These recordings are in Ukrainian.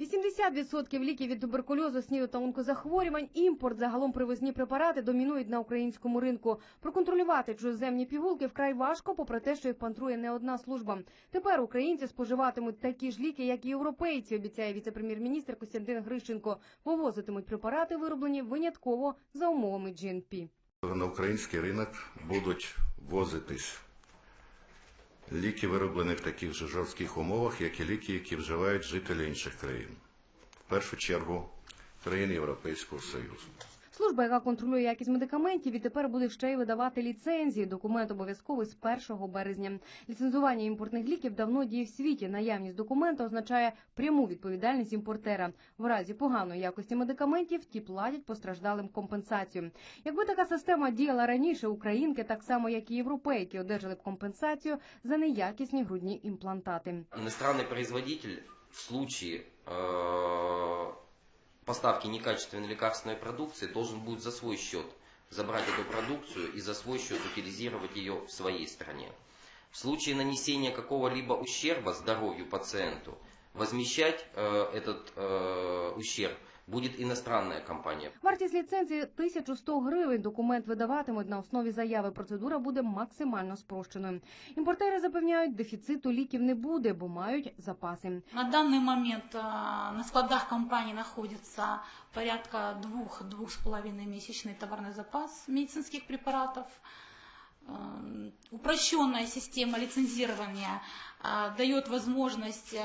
80% ліків від туберкульозу, СНІДу та онкозахворювань, імпорт, загалом привозні препарати домінують на українському ринку. Проконтролювати чужоземні пігулки вкрай важко, попри те, що їх пантрує не одна служба. Тепер українці споживатимуть такі ж ліки, як і європейці, обіцяє віце-прем'єр-міністр Костянтин Грищенко. Вивозитимуть препарати, вироблені винятково за умовами GNP. На український ринок будуть ввозитись ліки, вироблені в таких же жорстких умовах, як і ліки, які вживають жителі інших країн. В першу чергу країн Європейського Союзу. Служба, яка контролює якість медикаментів, відтепер буде ще й видавати ліцензії. Документ обов'язковий з 1 березня. Ліцензування імпортних ліків давно діє в світі. Наявність документа означає пряму відповідальність імпортера. В разі поганої якості медикаментів ті платять постраждалим компенсацію. Якби така система діяла раніше, українки, так само як і європейки, одержали б компенсацію за неякісні грудні імплантати. Иностранный производитель в случае э, поставки некачественной лекарственной продукции должен будет за свой счет забрать эту продукцию и за свой счет утилизировать ее в своей стране. В случае нанесения какого-либо ущерба здоровью пациенту, возмещать э, этот э, ущерб будет иностранная компания. Вартість ліцензії 1100 гривень. Документ видаватимуть на основі заяви. Процедура буде максимально спрощеною. Імпортери запевняють, дефіциту ліків не буде, бо мають запаси. На данный момент э, на складах компании находится порядка двух-двух с половиной месячный товарный запас медицинских препаратов. Эм, Упрощенная система лицензирования э, дает возможность э,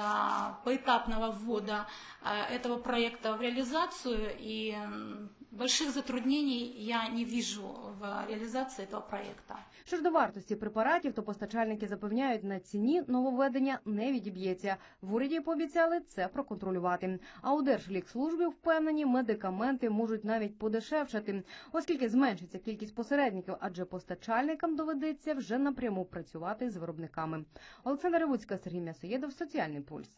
поэтапного ввода э, этого проекта в реализацию, и м, больших затруднений я не вижу в реализации этого проекта. Що ж до вартості препаратів, то постачальники запевняють, на ціні нововведення не відіб'ється. В уряді пообіцяли це проконтролювати. А у Держлікслужбі впевнені, медикаменти можуть навіть подешевшати, оскільки зменшиться кількість посередників, адже постачальникам доведеться вже напряму працювати з виробниками. Олександра Ревуцька, Сергій М'ясоєдов, Соціальний пульс.